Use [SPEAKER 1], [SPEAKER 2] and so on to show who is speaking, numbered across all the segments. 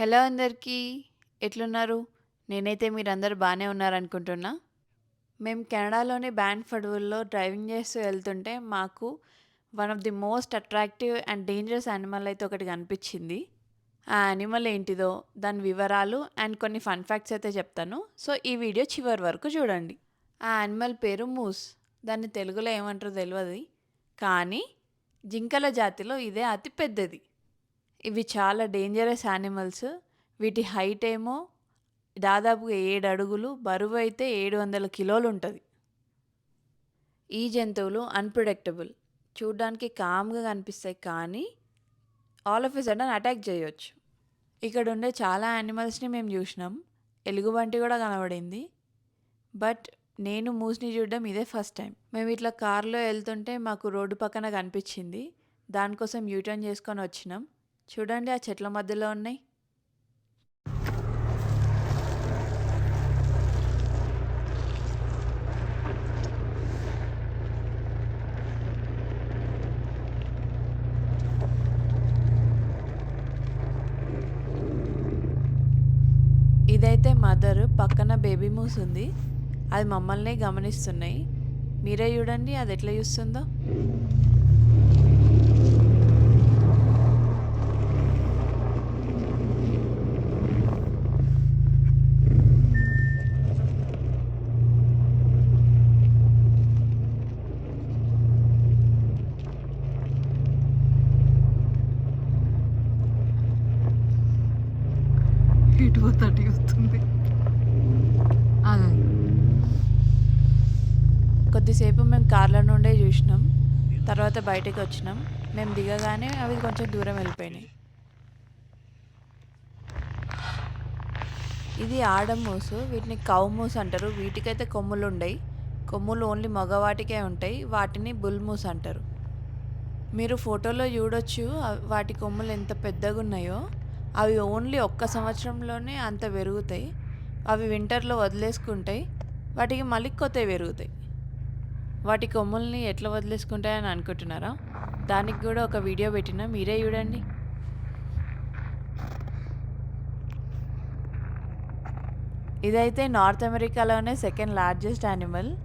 [SPEAKER 1] Hello అందరికీ ఎట్లున్నారు? నేనైతే మీరందరూ బాగానే ఉన్నారనుకుంటున్నా. మేము కెనడాలోని బ్యాన్ఫర్డ్ ఊర్లో డ్రైవింగ్ చేస్తూ వెళ్తుంటే మాకు one of the most attractive and dangerous animal అయితే ఒకటి కనిపించింది. ఆ యానిమల్ ఏంటిదో దాని వివరాలు అండ్ కొన్ని ఫన్ ఫ్యాక్ట్స్ అయితే చెప్తాను. సో ఈ వీడియో చివరి వరకు చూడండి. ఆ యానిమల్ పేరు మూస్. దాన్ని తెలుగులో ఏమంటారో తెలియదు కానీ జింకల జాతిలో ఇదే అతి పెద్దది ఇవి చాలా డేంజరస్ యానిమల్స్ వీటి హైట్ ఏమో దాదాపుగా ఏడు అడుగులు బరువు అయితే ఏడు వందల కిలోలు ఉంటుంది. ఈ జంతువులు అన్ప్రిడిక్టబుల్ చూడ్డానికి కామ్గా కనిపిస్తాయి కానీ all of a sudden attack చేయొచ్చు. ఇక్కడ ఉండే చాలా యానిమల్స్ని మేము చూసినాం. ఎలుగుబంటి కూడా కనబడింది. బట్ నేను మూసిని చూడడం ఇదే ఫస్ట్ టైం మేము ఇట్లా కారులో వెళ్తుంటే మాకు రోడ్డు పక్కన కనిపించింది. దానికోసం యూటర్న్ చేసుకొని వచ్చినాం. చూడండి ఆ చెట్ల మధ్యలో ఉన్నాయి. ఇదైతే మదర్ పక్కన బేబీ మూస్ ఉంది. అది మమ్మల్ని గమనిస్తున్నాయి. మీరే చూడండి అది ఎట్లా చూస్తుందో.
[SPEAKER 2] ఇటు థర్టీ వస్తుంది
[SPEAKER 1] కొద్దిసేపు మేము కార్ల నుండే చూసినాం. తర్వాత బయటకు వచ్చినాం. మేము దిగగానే అవి కొంచెం దూరం వెళ్ళిపోయినాయి. ఇది ఆడమూసు వీటిని కౌ మూస్ అంటారు. వీటికైతే కొమ్ములు ఉండయి. కొమ్ములు ఓన్లీ మగవాటికే ఉంటాయి. వాటిని బుల్ మూస్ అంటారు. మీరు ఫోటోలో చూడొచ్చు వాటి కొమ్ములు ఎంత పెద్దగా ఉన్నాయో అవి ఓన్లీ ఒక్క సంవత్సరంలోనే అంత పెరుగుతాయి. అవి వింటర్లో వదిలేసుకుంటాయి. వాటికి మళ్ళీ కొత్తవి పెరుగుతాయి. వాటి కొమ్ముల్ని ఎట్లా వదిలేసుకుంటాయని అనుకుంటున్నారా? దానికి కూడా ఒక వీడియో పెట్టినా మీరే చూడండి. ఇదైతే నార్త్ అమెరికాలోనే సెకండ్ లార్జెస్ట్ యానిమల్.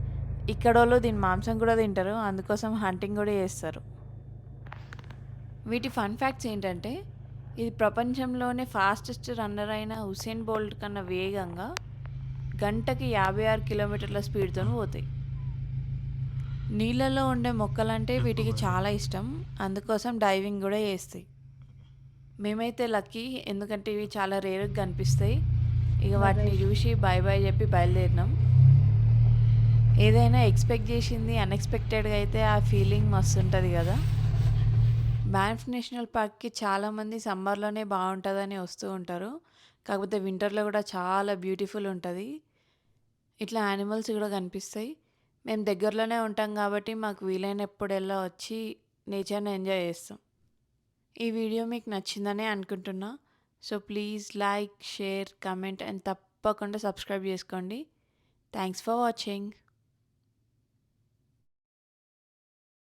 [SPEAKER 1] ఇక్కడ వాళ్ళు దీని మాంసం కూడా తింటారు. అందుకోసం హంటింగ్ కూడా చేస్తారు. వీటి ఫన్ ఫ్యాక్ట్స్ ఏంటంటే ఇది ప్రపంచంలోనే ఫాస్టెస్ట్ రన్నర్ అయిన హుసేన్ బోల్ట్ కన్నా వేగంగా గంటకి యాభై ఆరు కిలోమీటర్ల స్పీడ్తో పోతాయి. నీళ్ళలో ఉండే మొక్కలంటే వీటికి చాలా ఇష్టం. అందుకోసం డైవింగ్ కూడా చేస్తాయి. మేమైతే లక్కీ ఎందుకంటే ఇవి చాలా రేరుగా కనిపిస్తాయి. ఇక వాటిని చూసి బాయ్ బాయ్ చెప్పి బయలుదేరినాం. ఏదైనా ఎక్స్పెక్ట్ చేసింది అన్ఎక్స్పెక్టెడ్గా అయితే ఆ ఫీలింగ్ మస్తు ఉంటుంది కదా. బ్యాన్ఫ్ నేషనల్ పార్క్కి చాలామంది సమ్మర్లోనే బాగుంటుందని వస్తూ ఉంటారు. కాకపోతే వింటర్లో కూడా చాలా బ్యూటిఫుల్ ఉంటుంది. ఇట్లా యానిమల్స్ కూడా కనిపిస్తాయి. మేము దగ్గరలోనే ఉంటాం కాబట్టి మాకు వీలైనప్పుడెల్లా వచ్చి నేచర్ని ఎంజాయ్ చేస్తాం. ఈ వీడియో మీకు నచ్చిందనే అనుకుంటున్నా. So please like share comment and తప్పకుండా సబ్స్క్రైబ్ చేసుకోండి. Thanks for watching.